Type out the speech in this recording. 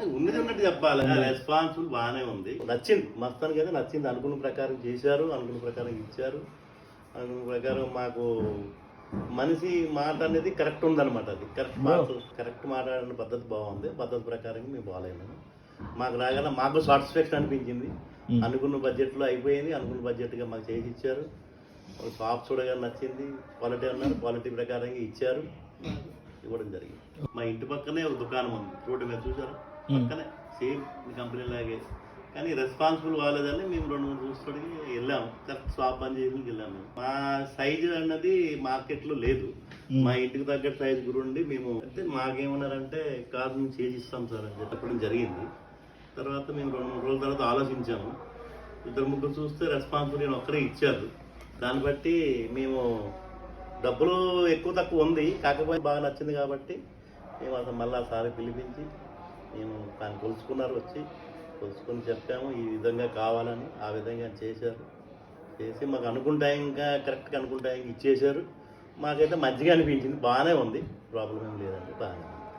మరి ఉన్నది ఉన్నట్టు చెప్పాలి. రెస్పాన్సిబుల్ బాగానే ఉంది. నచ్చింది. మస్తానికి అయితే నచ్చింది. అనుకున్న ప్రకారం చేశారు. అనుకున్న ప్రకారం ఇచ్చారు. అనుకున్న ప్రకారం మాకు మనిషి మాట అనేది కరెక్ట్ ఉందన్నమాట అది. కరెక్ట్ మాట కరెక్ట్ మాట్లాడిన పద్ధతి బాగుంది. పద్ధతి ప్రకారం మేము బాగాలేము. మాకు రాగానే మాకు సాటిస్ఫాక్షన్ అనిపించింది. అనుకున్న బడ్జెట్లో అయిపోయింది. అనుకున్న బడ్జెట్గా మాకు చేసి ఇచ్చారు. షాప్ చూడగానే నచ్చింది. క్వాలిటీ అన్నారు. క్వాలిటీ ప్రకారంగా ఇచ్చారు. ఇవ్వడం జరిగింది. మా ఇంటి పక్కనే ఒక దుకాణం ఉంది. రోడ్డు మీద చూసారు పక్కనే సేమ్ మీ కంపెనీ లాగే. కానీ రెస్పాన్సిబుల్ కాలేదని మేము రెండు మూడు చూసుకోడికి వెళ్ళాము కరెక్ట్ షాప్ బంద్ చేసి వెళ్ళాము మా సైజు అన్నది మార్కెట్లో లేదు. మా ఇంటికి తగ్గట్టు సైజు గురుండి మేము అంటే మాకేమన్నారంటే కాదు మేము చేసి ఇస్తాం సార్ అని చెప్పడం జరిగింది. తర్వాత మేము రెండు మూడు రోజుల తర్వాత ఆలోచించాము. ఇద్దరు ముగ్గురు చూస్తే రెస్పాన్సిబుల్ నేను ఒక్కరే ఇచ్చారు. దాన్ని బట్టి మేము డబ్బులు ఎక్కువ తక్కువ ఉంది. కాకపోతే బాగా నచ్చింది కాబట్టి మేము అసలు మళ్ళీ సారి పిలిపించి మేము ఆయన కొలుచుకున్నారు వచ్చి. కొలుసుకొని చెప్పాము ఈ విధంగా కావాలని ఆ విధంగా చేశారు. చేసి మాకు అనుకుంటా ఇంకా కరెక్ట్గా అనుకుంటా ఇచ్చేశారు. మాకైతే మంచిగా అనిపించింది బాగానే ఉంది. ప్రాబ్లం ఏం లేదండి బాగానే ఉంది.